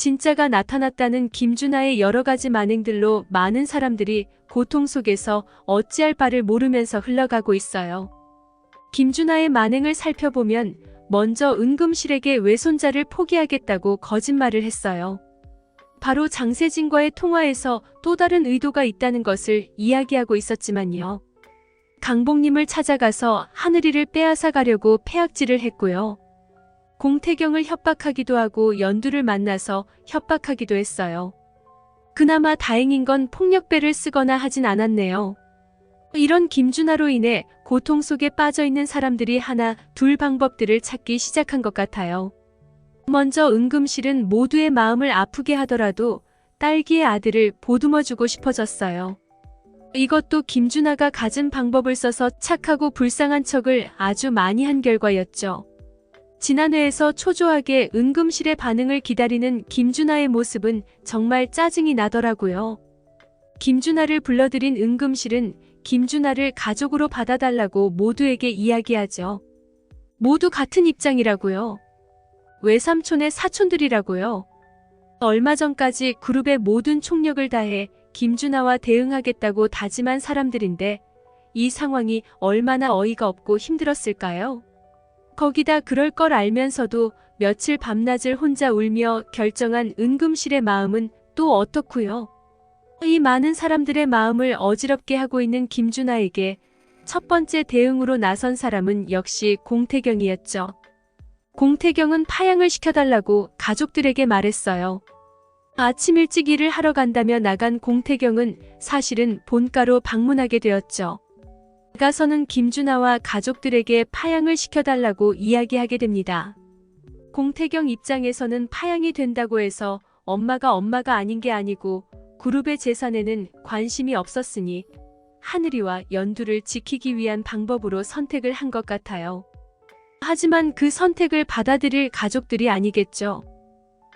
진짜가 나타났다는 김준하의 여러 가지 만행들로 많은 사람들이 고통 속에서 어찌할 바를 모르면서 흘러가고 있어요. 김준하의 만행을 살펴보면 먼저 은금실에게 외손자를 포기하겠다고 거짓말을 했어요. 바로 장세진과의 통화에서 또 다른 의도가 있다는 것을 이야기하고 있었지만요. 강복님을 찾아가서 하늘이를 빼앗아 가려고 폐악질을 했고요. 공태경을 협박하기도 하고 연두를 만나서 협박하기도 했어요. 그나마 다행인 건 폭력배를 쓰거나 하진 않았네요. 이런 김준하로 인해 고통 속에 빠져 있는 사람들이 하나 둘 방법들을 찾기 시작한 것 같아요. 먼저 은금실은 모두의 마음을 아프게 하더라도 딸기의 아들을 보듬어주고 싶어졌어요. 이것도 김준하가 가진 방법을 써서 착하고 불쌍한 척을 아주 많이 한 결과였죠. 지난 회에서 초조하게 은금실의 반응을 기다리는 김준하의 모습은 정말 짜증이 나더라고요. 김준하를 불러들인 은금실은 김준하를 가족으로 받아달라고 모두에게 이야기하죠. 모두 같은 입장이라고요. 외삼촌의 사촌들이라고요. 얼마 전까지 그룹의 모든 총력을 다해 김준하와 대응하겠다고 다짐한 사람들인데 이 상황이 얼마나 어이가 없고 힘들었을까요? 거기다 그럴 걸 알면서도 며칠 밤낮을 혼자 울며 결정한 은금실의 마음은 또 어떻고요? 이 많은 사람들의 마음을 어지럽게 하고 있는 김준하에게 첫 번째 대응으로 나선 사람은 역시 공태경이었죠. 공태경은 파양을 시켜달라고 가족들에게 말했어요. 아침 일찍 일을 하러 간다며 나간 공태경은 사실은 본가로 방문하게 되었죠. 나가서는 김준하와 가족들에게 파양을 시켜달라고 이야기하게 됩니다. 공태경 입장에서는 파양이 된다고 해서 엄마가 엄마가 아닌 게 아니고 그룹의 재산에는 관심이 없었으니 하늘이와 연두를 지키기 위한 방법으로 선택을 한 것 같아요. 하지만 그 선택을 받아들일 가족들이 아니겠죠.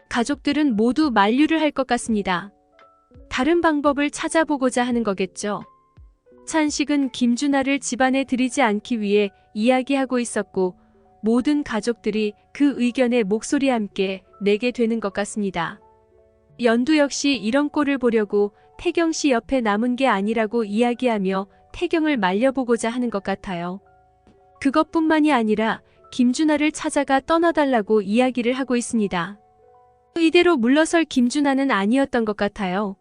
가족들은 모두 만류를 할 것 같습니다. 다른 방법을 찾아보고자 하는 거겠죠. 찬식은 김준하를 집안에 들이지 않기 위해 이야기하고 있었고 모든 가족들이 그 의견에 목소리 함께 내게 되는 것 같습니다. 연두 역시 이런 꼴을 보려고 태경 씨 옆에 남은 게 아니라고 이야기하며 태경을 말려보고자 하는 것 같아요. 그것뿐만이 아니라 김준하를 찾아가 떠나달라고 이야기를 하고 있습니다. 이대로 물러설 김준하는 아니었던 것 같아요.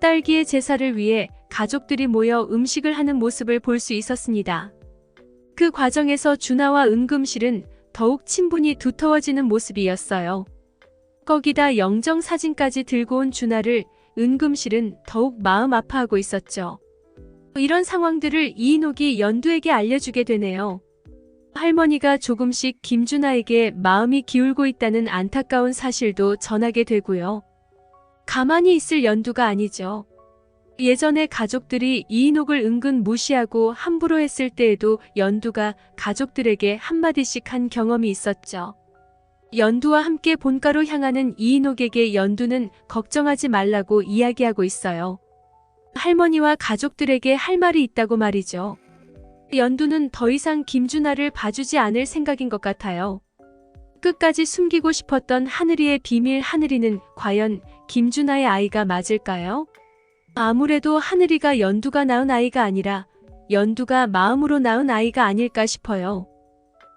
딸기의 제사를 위해 가족들이 모여 음식을 하는 모습을 볼 수 있었습니다. 그 과정에서 준하와 은금실은 더욱 친분이 두터워지는 모습이었어요. 거기다 영정 사진까지 들고 온 준하를 은금실은 더욱 마음 아파하고 있었죠. 이런 상황들을 이인옥이 연두에게 알려주게 되네요. 할머니가 조금씩 김준하에게 마음이 기울고 있다는 안타까운 사실도 전하게 되고요. 가만히 있을 연두가 아니죠. 예전에 가족들이 이인옥을 은근 무시하고 함부로 했을 때에도 연두가 가족들에게 한마디씩 한 경험이 있었죠. 연두와 함께 본가로 향하는 이인옥에게 연두는 걱정하지 말라고 이야기하고 있어요. 할머니와 가족들에게 할 말이 있다고 말이죠. 연두는 더 이상 김준하를 봐주지 않을 생각인 것 같아요. 끝까지 숨기고 싶었던 하늘이의 비밀 하늘이는 과연 김준하의 아이가 맞을까요? 아무래도 하늘이가 연두가 낳은 아이가 아니라 연두가 마음으로 낳은 아이가 아닐까 싶어요.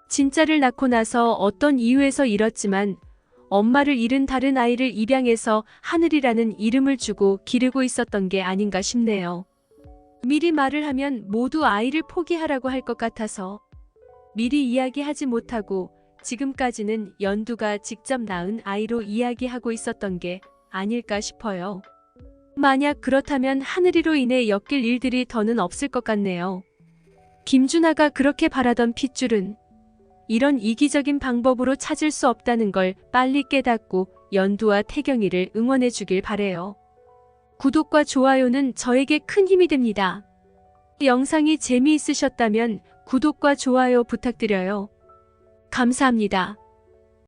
진짜를 낳고 나서 어떤 이유에서 잃었지만 엄마를 잃은 다른 아이를 입양해서 하늘이라는 이름을 주고 기르고 있었던 게 아닌가 싶네요. 미리 말을 하면 모두 아이를 포기하라고 할 것 같아서 미리 이야기하지 못하고 지금까지는 연두가 직접 낳은 아이로 이야기하고 있었던 게 아닐까 싶어요. 만약 그렇다면 하늘이로 인해 엮일 일들이 더는 없을 것 같네요. 김준하가 그렇게 바라던 핏줄은 이런 이기적인 방법으로 찾을 수 없다는 걸 빨리 깨닫고 연두와 태경이를 응원해 주길 바래요. 구독과 좋아요는 저에게 큰 힘이 됩니다. 영상이 재미있으셨다면 구독과 좋아요 부탁드려요. 감사합니다.